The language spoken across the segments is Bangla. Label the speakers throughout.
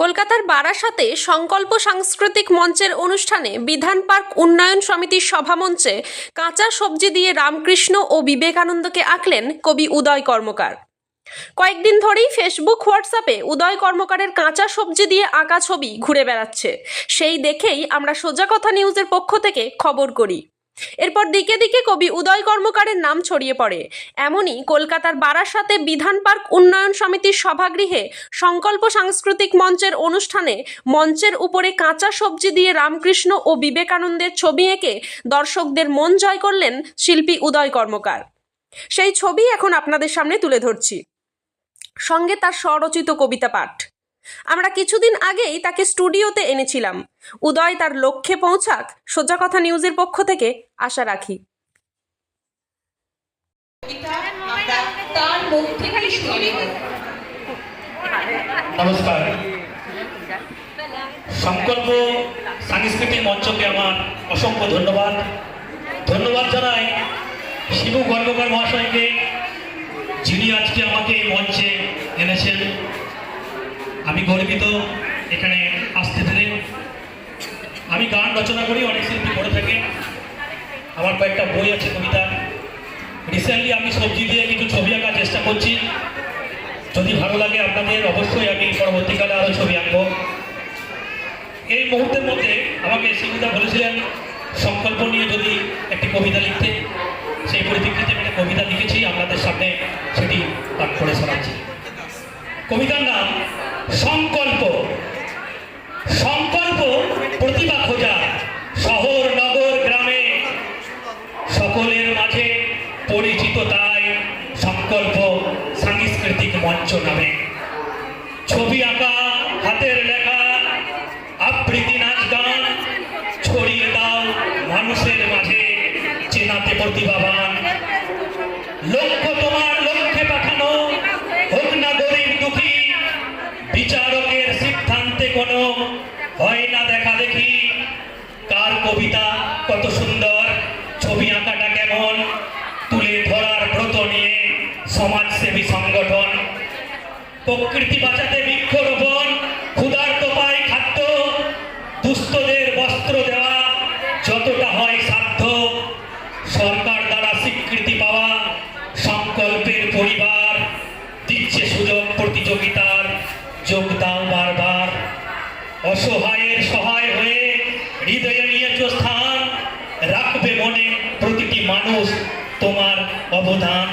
Speaker 1: কলকাতার বারাসাতে সংকল্প সাংস্কৃতিক মঞ্চের অনুষ্ঠানে বিধান পার্ক উন্নয়ন সমিতির সভামঞ্চে কাঁচা সবজি দিয়ে রামকৃষ্ণ ও বিবেকানন্দকে আঁকলেন কবি উদয় কর্মকার। কয়েকদিন ধরেই ফেসবুক হোয়াটসঅ্যাপে উদয় কর্মকারের কাঁচা সবজি দিয়ে আঁকা ছবি ঘুরে বেড়াচ্ছে। সেই দেখেই আমরা সোজা কথা নিউজের পক্ষ থেকে খবর করি। এরপর দিকে দিকে কবি উদয় কর্মকারের নাম ছড়িয়ে পড়ে। এমনই কলকাতার বারাসাতে বিধান পার্ক উন্নয়ন সমিতির সভাগৃহে সংকল্প সাংস্কৃতিক মঞ্চের অনুষ্ঠানে মঞ্চের উপরে কাঁচা সবজি দিয়ে রামকৃষ্ণ ও বিবেকানন্দের ছবি এঁকে দর্শকদের মন জয় করলেন শিল্পী উদয় কর্মকার। সেই ছবি এখন আপনাদের সামনে তুলে ধরছি। সঙ্গে তার স্বরচিত কবিতা পাঠ। আমরা কিছুদিন আগেই তাকে স্টুডিওতে এনেছিলাম। উদয় তার লক্ষ্যে পৌঁছাক সোজা কথা নিউজের পক্ষ থেকে আশা রাখি।
Speaker 2: নমস্কার। সংকল্প সাংস্কৃতিক মঞ্চকে আমার অসংখ্য ধন্যবাদ। ধন্যবাদ জানাই শিবু কর্মকার মহাশয়কে যিনি আজকে আমাকে এই মঞ্চে এনেছেন। আমি গর্বিত এখানে আসতে পেরে। আমি গান রচনা করি, অনেক শিল্পী করে থাকে। আমার কয়েকটা বই আছে কবিতা। রিসেন্টলি আমি সবজি দিয়ে কিছু ছবি আঁকার চেষ্টা করছি। যদি ভালো লাগে আপনাদের, অবশ্যই আমি পরবর্তীকালে আরও ছবি আঁকবো। এই মুহূর্তের মধ্যে আমাকে শিবুদা বলেছিলেন, সংকল্প নিয়ে যদি একটি কবিতা লিখতে। সেই পরিপ্রেক্ষিতে আমি একটা কবিতা লিখেছি, আপনাদের সামনে সেটি পাঠ করে কবিতার নাম সংকল্প। সংকল্প প্রতিভা খোঁজা শহর, নগর, গ্রামে। সকলের মাঝে পরিচিত তাই সংকল্প সাংস্কৃতিক মঞ্চ নামে। ছবি আঁকা, হাতের লেখা, আবৃত্তি, নাচ, গান, ছড়িয়ে দাও মানুষের মাঝে চেনাতে প্রতিভাবান লক্ষ্য তোমার লক্ষ্যে পাঠানো হোক না গরিব দুঃখী বিচারকের সিদ্ধান্তে হয় না দেখা দেখি। কার কবিতা কত সুন্দর, ছবি আঁকাটা কেমন, তুলে ধরার ব্রত নিয়ে সমাজসেবী সংগঠন। প্রকৃতি বাঁচাতে বৃক্ষরোপণ, ক্ষুধার্ত পায় খাদ্য, দুস্থদের বস্ত্র দেওয়া অসহায়ের সহায় হয়ে হৃদয়ে নিয়েছ স্থান, রাখবে মনে প্রতিটি মানুষ তোমার অবদান।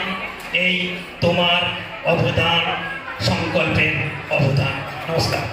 Speaker 2: এই তোমার অবদান, সংকল্পের অবদান। নমস্কার।